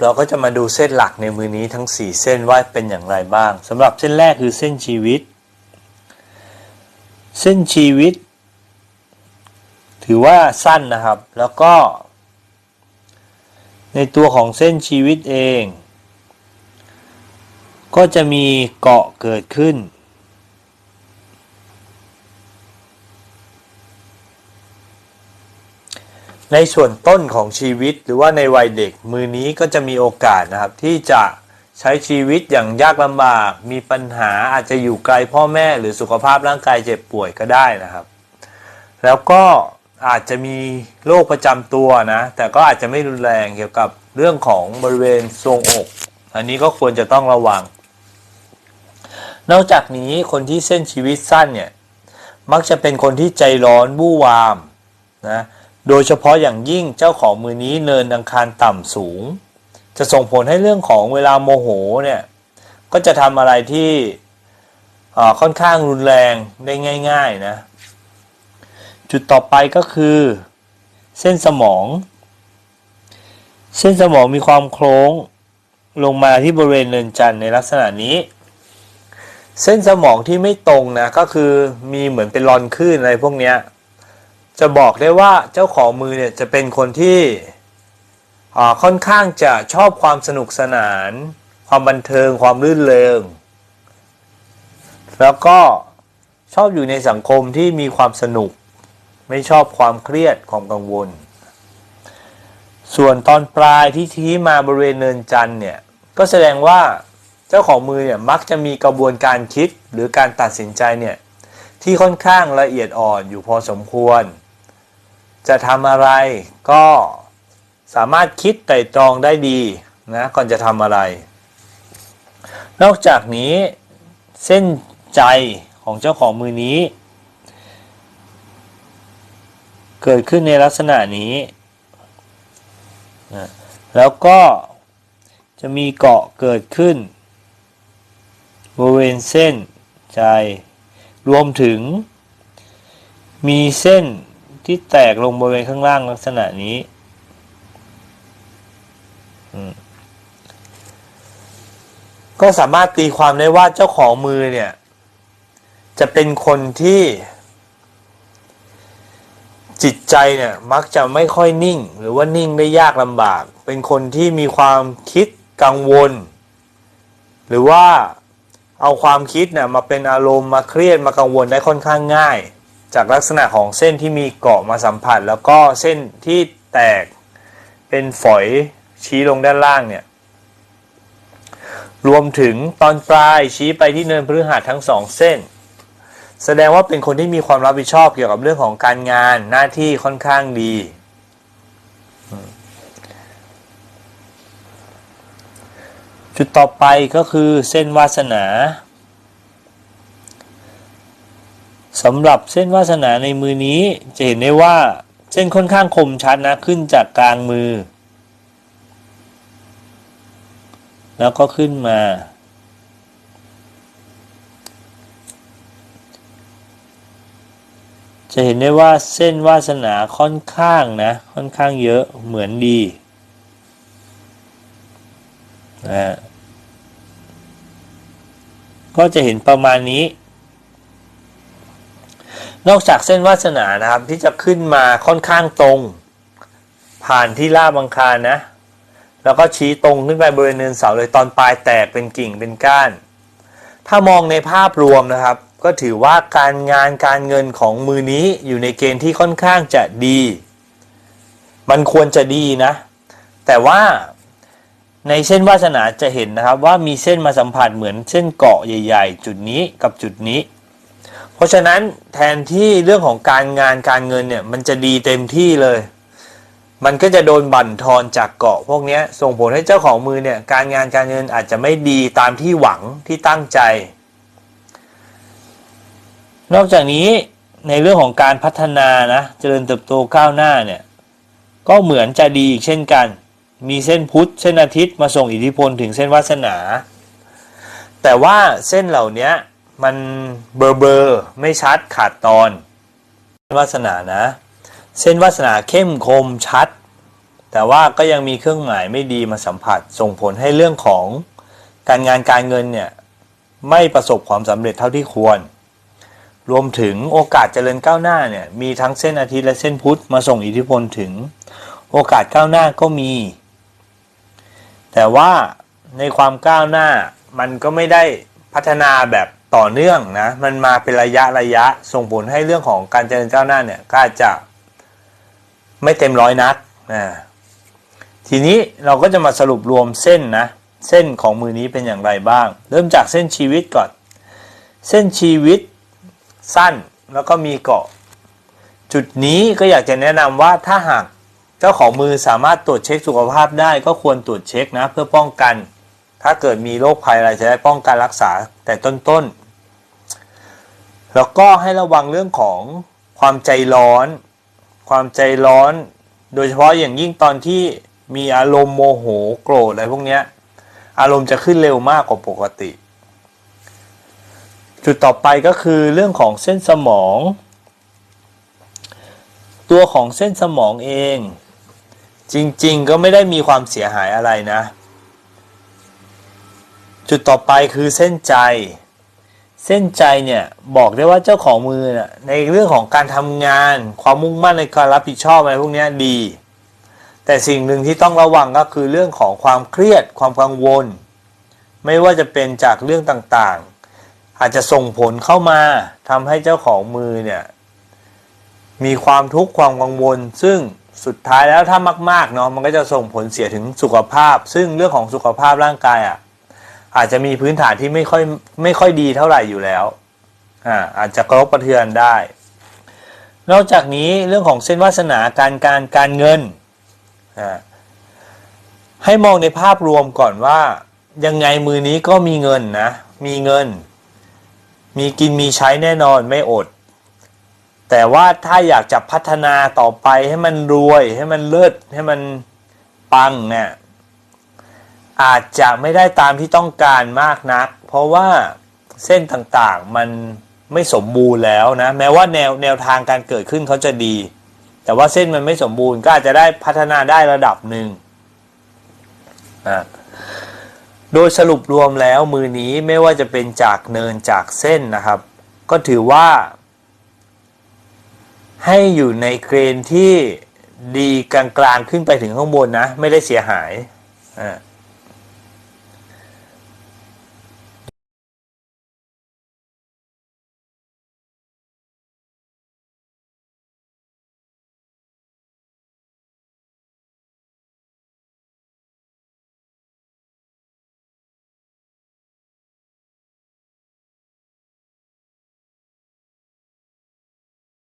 เราก็จะมาดูเส้นหลักในมือนี้ทั้ง 4 เส้นว่าเป็นอย่างไรบ้างสำหรับเส้นแรกคือเส้นชีวิต เส้นชีวิต ถือว่าสั้นนะครับ แล้วก็ ในตัวของเส้นชีวิตเอง ก็จะมีเกาะเกิดขึ้น ในส่วนต้นของชีวิตหรือว่าในวัยเด็กมือนี้ก็จะมีโอกาสนะครับ ที่จะใช้ชีวิตอย่างยากลำบาก มีปัญหาอาจจะอยู่ไกลพ่อแม่หรือสุขภาพร่างกายเจ็บป่วยก็ได้นะครับ แล้วก็อาจจะมีโรคประจำตัวนะ แต่ก็อาจจะไม่รุนแรงเกี่ยวกับเรื่องของบริเวณทรวงอก อันนี้ก็ควรจะต้องระวัง นอกจากนี้คนที่เส้นชีวิตสั้นเนี่ยมักจะเป็นคนที่ใจร้อนวู่วามนะ โดยเฉพาะอย่างยิ่งเจ้าของมือนี้เนินอังคารต่ำสูง จะส่งผลให้เรื่องของเวลาโมโหเนี่ยก็จะทำอะไรที่ค่อนข้างรุนแรงได้ง่าย ๆนะ จุดต่อไปก็คือ เส้นสมอง เส้นสมองมีความโค้งลงมาที่บริเวณเนินจันทร์ในลักษณะนี้ เส้นสมองที่ไม่ตรงนะก็คือมีเหมือนเป็นรอนคลื่นอะไรพวกเนี้ย จะบอกได้ว่าเจ้าของมือเนี่ยจะเป็นคนที่ค่อนข้างจะชอบความสนุกสนาน ความบันเทิง ความรื่นเริง แล้วก็ชอบอยู่ในสังคมที่มีความสนุก ไม่ชอบความเครียดความกังวล ส่วนตอนปลายที่ชี้มาบริเวณเนินจันเนี่ยก็แสดงว่าเจ้าของมือเนี่ยมักจะมีกระบวนการคิดหรือการตัดสินใจเนี่ยที่ค่อนข้างละเอียดอ่อนอยู่พอสมควร จะทำอะไรก็สามารถคิดไตร่ตรองได้ดีนะก่อนจะทำอะไร นอกจากนี้เส้นใจของเจ้าของมือนี้ เกิดขึ้นในลักษณะนี้นะแล้วก็จะมีเกาะเกิดขึ้นบริเวณเส้นใจ รวมถึงมีเส้น ที่แตกลงบริเวณข้างล่างลักษณะนี้ก็สามารถตีความได้ว่าเจ้าของมือเนี่ย จะเป็นคนที่ จิตใจเนี่ย มักจะไม่ค่อยนิ่ง หรือว่านิ่งได้ยากลำบาก เป็นคนที่มีความคิดกังวล หรือว่าเอาความคิดเนี่ยมาเป็นอารมณ์มาเครียดมากังวลได้ค่อนข้างง่าย จากลักษณะของเส้นที่มีเกาะมาสัมผัส แล้วก็เส้นที่แตกเป็นฝอยชี้ลงด้านล่างเนี่ยรวมถึงตอนปลายชี้ไปที่เนินพฤหัสทั้งสองเส้น แสดงว่าเป็นคนที่มีความรับผิดชอบเกี่ยวกับเรื่องของการงานหน้าที่ค่อนข้างดี จุดต่อไปก็คือเส้นวาสนา สำหรับเส้นวาสนาในมือนี้จะเห็นได้ว่าเส้นค่อนข้างคมชัดนะขึ้นจากกลางมือ แล้วก็ขึ้นมา จะเห็นได้ว่าเส้นวาสนาค่อนข้างนะ ค่อนข้างเยอะเหมือนดีนะก็จะเห็นประมาณนี้ นอกจากเส้นวาสนานะครับที่จะขึ้นมาค่อนข้างตรง ผ่านที่ล่าบบังคารนะ แล้วก็ชี้ตรงขึ้นไปบริเวณเนินเสาเลยตอนปลายแตกเป็นกิ่งเป็นก้าน ถ้ามองในภาพรวมนะครับ ก็ถือว่าการงานการเงินของมือนี้อยู่ในเกณฑ์ที่ค่อนข้างจะดี มันควรจะดีนะ แต่ว่าในเส้นวาสนาจะเห็นนะครับว่ามีเส้นมาสัมผัสเหมือนเส้นเกาะใหญ่ ๆ จุดนี้กับจุดนี้ ราะฉะนั้นแทนที่เรื่องของการงานการเงินเนี่ยมันจะดีเต็มที่เลย มันก็จะโดนบั่นทอนจากเกาะพวกนี้ส่งผลให้เจ้าของมือเนี่ยการงานการเงินอาจจะไม่ดีตามที่หวังที่ตั้งใจ นอกจากนี้ในเรื่องของการพัฒนานะเจริญเติบโตก้าวหน้าเนี่ยก็เหมือนจะดีอีกเช่นกัน มีเส้นพุธเส้นอาทิตย์มาส่งอิทธิพลถึงเส้นวาสนา แต่ว่าเส้นเหล่านี้ มันเบอร์เบอร์ไม่ชัดขาดตอนวาสนานะ เส้นวาสนาเข้มคมชัด แต่ว่าก็ยังมีเครื่องหมายไม่ดีมาสัมผัสส่งผลให้เรื่องของการงานการเงินเนี่ยไม่ประสบความสำเร็จเท่าที่ควร รวมถึงโอกาสเจริญก้าวหน้าเนี่ยมีทั้งเส้นอาทิตย์และเส้นพุธมาส่งอิทธิพลถึง โอกาสก้าวหน้าก็มี แต่ว่าในความก้าวหน้ามันก็ไม่ได้พัฒนาแบบ ต่อเนื่องนะมันมาเป็นระยะระยะส่งผลให้เรื่องของการเจริญก้าวหน้าเนี่ยก็อาจะไม่เต็มร้อยนักนะทีนี้เราก็จะมาสรุปรวมเส้นนะเส้นของมือนี้เป็นอย่างไรบ้าง เริ่มจากเส้นชีวิตก่อน เส้นชีวิตสั้นแล้วก็มีเกาะ จุดนี้ก็อยากจะแนะนำว่าถ้าหากเจ้าของมือสามารถตรวจเช็คสุขภาพได้ก็ควรตรวจเช็คนะเพื่อป้องกัน ถ้าเกิดมีโรคภัยอะไรจะได้ป้องกันรักษาแต่ต้นๆ แล้วก็ให้ระวังเรื่องของความใจร้อน ความใจร้อน โดยเฉพาะอย่างยิ่งตอนที่มีอารมณ์โมโหโกรธอะไรพวกนี้อารมณ์จะขึ้นเร็วมากกว่าปกติ จุดต่อไปก็คือเรื่องของเส้นสมอง ตัวของเส้นสมองเอง จริงๆก็ไม่ได้มีความเสียหายอะไรนะ จุดต่อไปคือเส้นใจ เส้นใจเนี่ยบอกได้ว่าเจ้าของมือนะในเรื่องของการทำงาน ความมุ่งมั่นในการรับผิดชอบอะไรพวกนี้ดี แต่สิ่งหนึ่งที่ต้องระวังก็คือเรื่องของความเครียด ความกังวล ไม่ว่าจะเป็นจากเรื่องต่างๆ อาจจะส่งผลเข้ามาทำให้เจ้าของมือเนี่ยมีความทุกข์ความกังวล ซึ่งสุดท้ายแล้วถ้ามากๆเนาะมันก็จะส่งผลเสียถึงสุขภาพ ซึ่งเรื่องของสุขภาพร่างกายอะ อาจจะมีพื้นฐานที่ไม่ค่อยไม่ค่อยดีเท่าไหร่อยู่แล้วอ่าอาจจะกระทบกระเทือนได้ นอกจากนี้เรื่องของเส้นวาสนาการการการเงินอ่าให้มองในภาพรวมก่อนว่ายังไงมือนี้ก็มีเงินนะ มีเงิน มีกินมีใช้แน่นอนไม่อด แต่ว่าถ้าอยากจะพัฒนาต่อไปให้มันรวยให้มันเลิศให้มันปังเนี่ย อาจจะไม่ได้ตามที่ต้องการมากนัก เพราะว่าเส้นต่างๆมันไม่สมบูรณ์แล้วนะ แม้ว่าแนวแนวทางการเกิดขึ้นเขาจะดี แต่ว่าเส้นมันไม่สมบูรณ์ก็อาจจะได้พัฒนาได้ระดับหนึ่งอะโดยสรุปรวมแล้วมือนี้ไม่ว่าจะเป็นจากเนินจากเส้นนะครับ ก็ถือว่า ให้อยู่ในเกรนที่ดีกลางๆขึ้นไปถึงข้างบนนะ ไม่ได้เสียหายอ่า